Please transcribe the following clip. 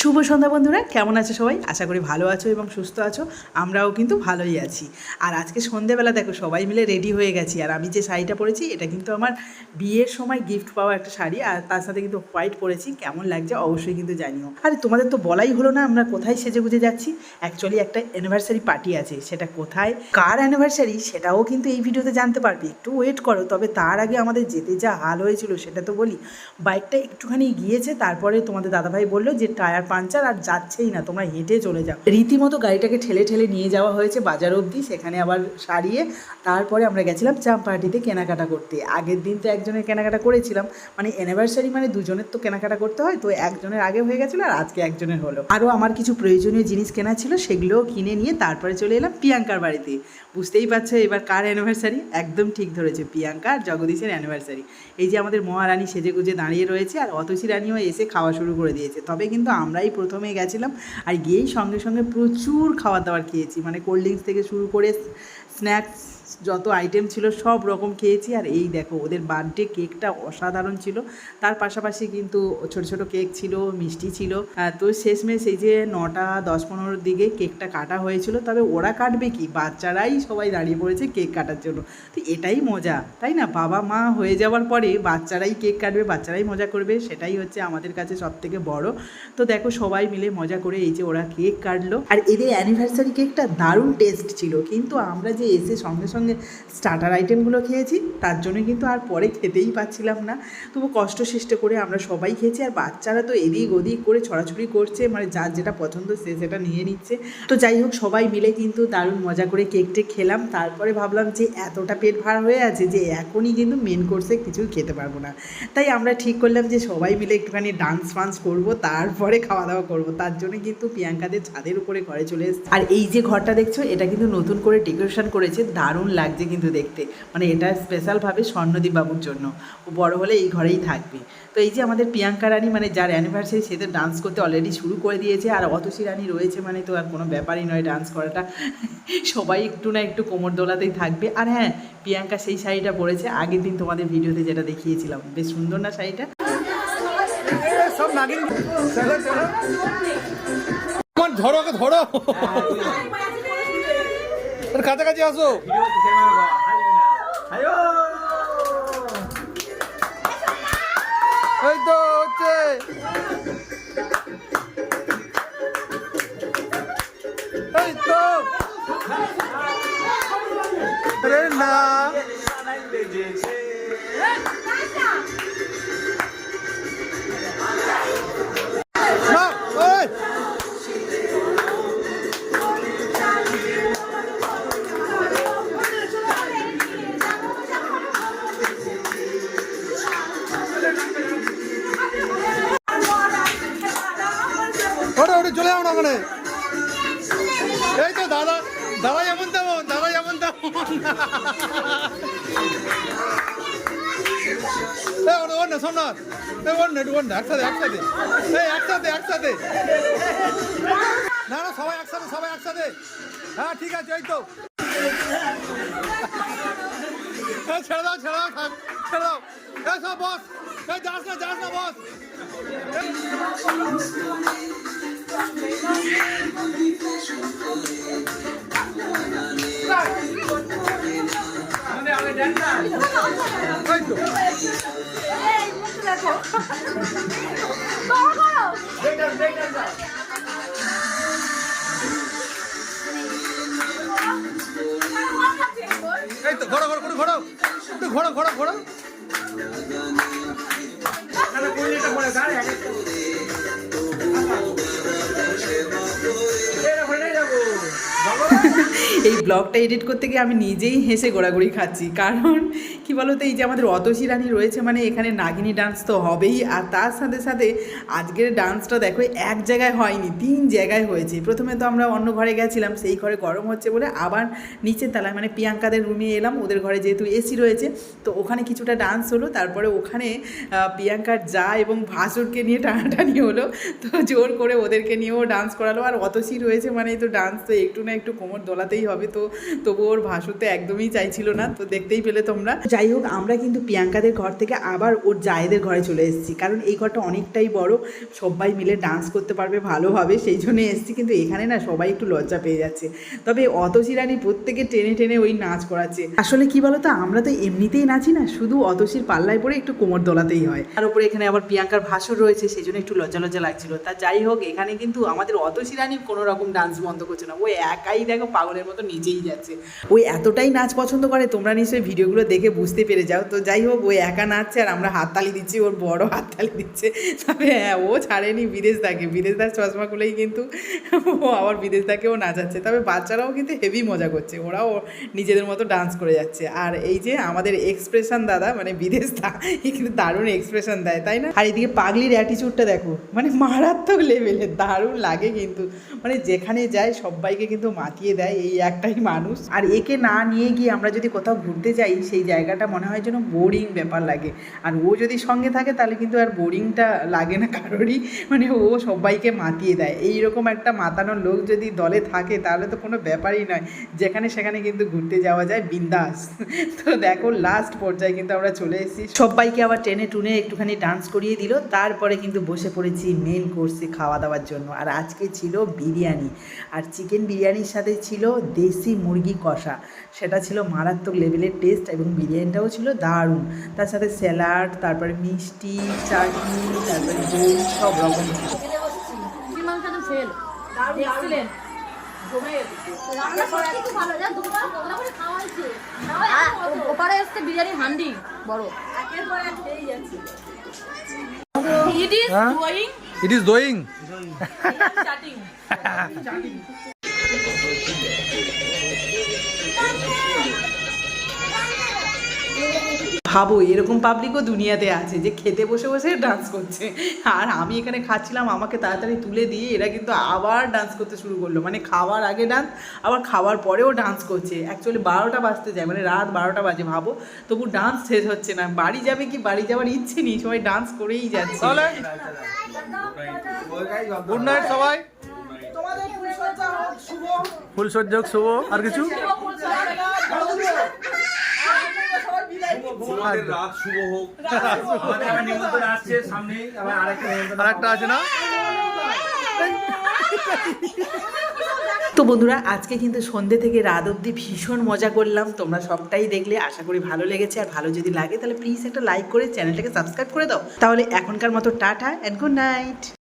শুভ সন্ধ্যা বন্ধুরা, কেমন আছো সবাই? আশা করি ভালো আছো এবং সুস্থ আছো, আমরাও কিন্তু ভালোই আছি। আর আজকে সন্ধেবেলা দেখো, সবাই মিলে রেডি হয়ে গেছি। আর আমি যে শাড়িটা পরেছি, এটা কিন্তু আমার বিয়ের সময় গিফট পাওয়া একটা শাড়ি, আর তার সাথে কিন্তু হোয়াইট পরেছি। কেমন লাগছে অবশ্যই কিন্তু জানিও। আরে, তোমাদের তো বলাই হলো না আমরা কোথায় সেজে গুজে যাচ্ছি? অ্যাকচুয়ালি একটা অ্যানিভার্সারি পার্টি আছে, সেটা কোথায়, কার অ্যানিভার্সারি সেটাও কিন্তু এই ভিডিওতে জানতে পারবে। একটু ওয়েট করো, তবে তার আগে আমাদের যেতে যা হাল হয়েছিল, সেটা তো বলি। বাইকটা একটুখানি গিয়েছে, তারপরে তোমাদের দাদাভাই বলল যে টায়ার পাঞ্চার আর যাচ্ছেই না, তোমরা হেঁটে চলে যাও। রীতিমতো গাড়িটাকে ঠেলে ঠেলে নিয়ে যাওয়া হয়েছে বাজার অবধি, সেখানে আবার সারিয়ে তারপরে আমরা গেছিলাম চাম পার্টিতে কেনাকাটা করতে। আগের দিন তো একজনের কেনাকাটা করেছিলাম মানে অ্যানিভার্সারি মানে দুজনের তো কেনাকাটা করতে হয়, তো একজনের আগে হয়ে গেছিল আর আজকে একজনের হলো। আরও আমার কিছু প্রয়োজনীয় জিনিস কেনা ছিল, সেগুলোও কিনে নিয়ে তারপরে চলে এলাম প্রিয়াঙ্কার বাড়িতে। বুঝতেই পারছ এবার কার অ্যানিভার্সারি একদম ঠিক ধরেছে, প্রিয়াঙ্কা আর জগদীশের অ্যানিভার্সারি এই যে আমাদের মহারানী সেজে গুজে দাঁড়িয়ে রয়েছে আর অতসী রানীও এসে খাওয়া শুরু করে দিয়েছে, তবে কিন্তু আমরাই প্রথমে গেছিলাম আর গিয়েই সঙ্গে সঙ্গে প্রচুর খাবার দাবার খেয়েছি। মানে কোল্ড ড্রিঙ্কস থেকে শুরু করে স্ন্যাক্স যত আইটেম ছিল সব রকম খেয়েছি। আর এই দেখো, ওদের বার্থডে কেকটা অসাধারণ ছিল। তার পাশাপাশি কিন্তু ছোট ছোট কেক ছিল, মিষ্টি ছিল। তো শেষমেশ এই যে নটা, দশ, পনেরোর দিকে কেকটা কাটা হয়েছিল। তবে ওরা কাটবে কি? বাচ্চারাই সবাই দাঁড়িয়ে পড়েছে কেক কাটার জন্য। তো এটাই মজা, তাই না? বাবা মা হয়ে যাওয়ার পরে বাচ্চারাই কেক কাটবে, বাচ্চারাই মজা করবে। সেটাই হচ্ছে আমাদের কাছে সব থেকে বড়। তো দেখো, সবাই মিলে মজা করে এই যে ওরা কেক কাটলো। আর এদের অ্যানিভার্সারি কেকটা দারুণ টেস্ট ছিল। কিন্তু আমরা যে এসে সঙ্গে সঙ্গে স্টার্টার আইটেমগুলো খেয়েছি, তার জন্য কিন্তু আর পরে খেতেই পাচ্ছিলাম না। তবু কষ্ট সৃষ্ট করে আমরা সবাই খেয়েছি, আর বাচ্চারা তো এদিক ওদিক করে ছড়াছড়ি করছে মানে যার যেটা পছন্দ সে সেটা নিয়ে নিচ্ছে। তো যাই হোক, সবাই মিলে কিন্তু দারুণ মজা করে কেকটে খেলাম। তারপরে ভাবলাম যে এতটা পেট ভার হয়ে আছে যে এখনই কিন্তু মেন কোর্সে কিছুই খেতে পারব না। তাই আমরা ঠিক করলাম যে সবাই মিলে একটুখানি ডান্স ফান্স করব, তারপরে খাওয়া দাওয়া করব। তার জন্য কিন্তু প্রিয়াঙ্কাদের ছাদের উপরে ঘরে চলে এসেছে। আর এই যে ঘরটা দেখছ, এটা কিন্তু নতুন করে ডেকোরেশন করেছে, দারুণ লাগছে কিন্তু দেখতে। মানে এটা স্পেশালভাবে স্বর্ণদীপ বাবুর জন্য। ও বড় হলে এই ঘরেই থাকবে। তো এই যে আমাদের প্রিয়াঙ্কা রানী মানে যার অ্যানিভার্সারি সে তো ডান্স করতে অলরেডি শুরু করে দিয়েছে। আর অতসী রানী রয়েছে মানে তো আর কোনো ব্যাপারই নয় ডান্স করাটা। সবাই একটু না একটু কোমর দোলাতেই থাকবে। আর হ্যাঁ প্রিয়াঙ্কা সেই শাড়িটা পরেছে। আগের দিন তোমাদের ভিডিওতে যেটা দেখিয়েছিলাম। বেশ সুন্দর না শাড়িটা? সব নাগিন। ধরো ধরো। ওর কাছাকাছি আসো। এই তো হচ্ছে। এই তো। না না। ওটা চলে যাও না ওখানে এই তো দাদা দাদা যেমন তেমন, দাদা যেমন একসাথে একসাথে। একসাথে সবাই একসাথে সবাই একসাথে। হ্যাঁ ঠিক আছে তো। ছেড়ে দাও দাও, ছেড়ে দাও না, যাস না, বস। এই তো ঘোড়ো ঘোড়ো ঘোড়ো ঘোড়ো। ঘোড়ো ঘোড়ো ঘোড়ো। এই ব্লগটা এডিট করতে গিয়ে আমি নিজেই হেসে গোড়াগড়ি খাচ্ছি। কারণ, কি বলতো, এই যে আমাদের অতসী রানী রয়েছে মানে এখানে নাগিনী ডান্স তো হবেই। আর তার সাথে সাথে আজকের ডান্সটা দেখো, এক জায়গায় হয়নি, তিন জায়গায় হয়েছে। প্রথমে তো আমরা অন্য ঘরে গেছিলাম, সেই ঘরে গরম হচ্ছে বলে আবার নিচের তলায় মানে প্রিয়াঙ্কাদের রুমে এলাম, ওদের ঘরে যেহেতু এসি রয়েছে, তো ওখানে কিছুটা ডান্স হলো। তারপরে ওখানে প্রিয়াঙ্কার যা এবং ভাসুরকে নিয়ে টানাটানি হলো, তো জোর করে ওদেরকে নিয়েও ডান্স করালো। আর অতসী রয়েছে মানে তো ডান্স তো একটু না একটু কোমর দোলাতেই হবে তো তবু ওর ভাসুর তো একদমই চাইছিল না, তো দেখতেই পেলে তোমরা। যাই হোক, আমরা কিন্তু প্রিয়াঙ্কাদের ঘর থেকে আবার ওর জায়েদের ঘরে চলে এসেছি, কারণ এই ঘরটা অনেকটাই বড়, সবাই মিলে ডান্স করতে পারবে ভালোভাবে, সেই জন্য এসেছি, কিন্তু এখানে না সবাই একটু লজ্জা পেয়ে যাচ্ছে। তবে অতসী রানী প্রত্যেকে টেনে টেনে ওই নাচ করাচ্ছে। আসলে কি বলতো, আমরা তো এমনিতেই নাচি না, শুধু অতসীর পাল্লায় পড়ে একটু কোমর দোলাতেই হয়। তার উপরে এখানে আবার প্রিয়াঙ্কার ভাসুর রয়েছে, সেই জন্য একটু লজ্জা লজ্জা লাগছিল। তা যাই হোক, এখানে কিন্তু আমাদের অতসী রানী কোনো রকম ডান্স বন্ধ করছে না। ও একাই দেখো পাগলের মতো নিজেই যাচ্ছে। ওই এতটাই নাচ পছন্দ করে, তোমরা নিশ্চয়ই ভিডিওগুলো দেখে বুঝতে পেরে যাও। তো যাই হোক, ও একা নাচছে আর আমরা হাততালি দিচ্ছি, ওর বড় হাততালি দিচ্ছে। তবে হ্যাঁ ও ছাড়েনি বিদেশ দাকে বিদেশ দার চশমা খুলেই কিন্তু ও আবার বিদেশ দাকেও নাচাচ্ছে। তবে বাচ্চারাও কিন্তু হেভি মজা করছে। ওরাও নিজেদের মতো ডান্স করে যাচ্ছে। আর এই যে আমাদের এক্সপ্রেশন দাদা মানে বিদেশ দা এ কিন্তু দারুণ এক্সপ্রেশন দেয়, তাই না? আর এদিকে পাগলির অ্যাটিচিউডটা দেখো মানে মারাত্মক লেভেলের দারুণ লাগে কিন্তু। মানে যেখানে যায় সবাইকে কিন্তু মাতিয়ে দেয়, এই একটাই মানুষ। আর একে না নিয়ে গিয়ে আমরা যদি কোথাও ঘুরতে যাই, সেই জায়গাটা মনে হয় যেন বোরিং ব্যাপার লাগে। আর ও যদি সঙ্গে থাকে, তাহলে কিন্তু আর বোরিংটা লাগে না কারোরই। মানে ও সবাইকে মাতিয়ে দেয়। এই রকম একটা মাতানোর লোক যদি দলে থাকে, তাহলে তো কোনো ব্যাপারই নয়। যেখানে সেখানে কিন্তু ঘুরতে যাওয়া যায়, বিন্দাস। তো দেখো লাস্ট পর্যায়ে কিন্তু আমরা চলে এসেছি। সবাইকে আবার টেনে টুনে একটুখানি ডান্স করিয়ে দিল। তারপরে কিন্তু বসে পড়েছি মেন কোর্সে খাওয়া দাওয়ার জন্য। আর আজকে ছিল বিরিয়ানি। আর চিকেন বিরিয়ানির সাথে ছিল দেশি মুরগি কষা। সেটা ছিল মারাত্মক লেভেলের টেস্ট এবং বিরিয়ানিটাও ছিল দারুণ। তার সাথে স্যালাড তারপরে মিষ্টি চাটনি তারপরে দই সব রকম ছিল। ওপারে এসছে বিরিয়ানি হান্ডি বড়। It is? Going it is doing chatting ভাবো এরকম পাবলিকও দুনিয়াতে আছে যে খেতে বসে বসে ডান্স করছে। আর আমি এখানে খাচ্ছিলাম আমাকে তাড়াতাড়ি তুলে দিয়ে এরা কিন্তু আবার ডান্স করতে শুরু করল। মানে খাওয়ার আগে ডান্স আবার খাওয়ার পরেও ডান্স করছে। অ্যাকচুয়ালি বারোটা বাজতে যায় মানে রাত বারোটা বাজে ভাবো। তবু ডান্স শেষ হচ্ছে না। বাড়ি যাবে কি? বাড়ি যাওয়ার ইচ্ছে নেই সবাই ডান্স করেই যাচ্ছে। গুড নাইট সবাই। ফুলসজ্জা হোক শুভ ফুল সজ্জা শুভ আর কিছু আর একটা আছে না? তো বন্ধুরা আজকে কিন্তু সন্ধ্যে থেকে রাত অবধি ভীষণ মজা করলাম। তোমরা সবটাই দেখলে আশা করি ভালো লেগেছে। আর ভালো যদি লাগে তাহলে প্লিজ একটা লাইক করে চ্যানেলটাকে সাবস্ক্রাইব করে দাও। তাহলে এখনকার মতো টাটা অ্যান্ড গুড নাইট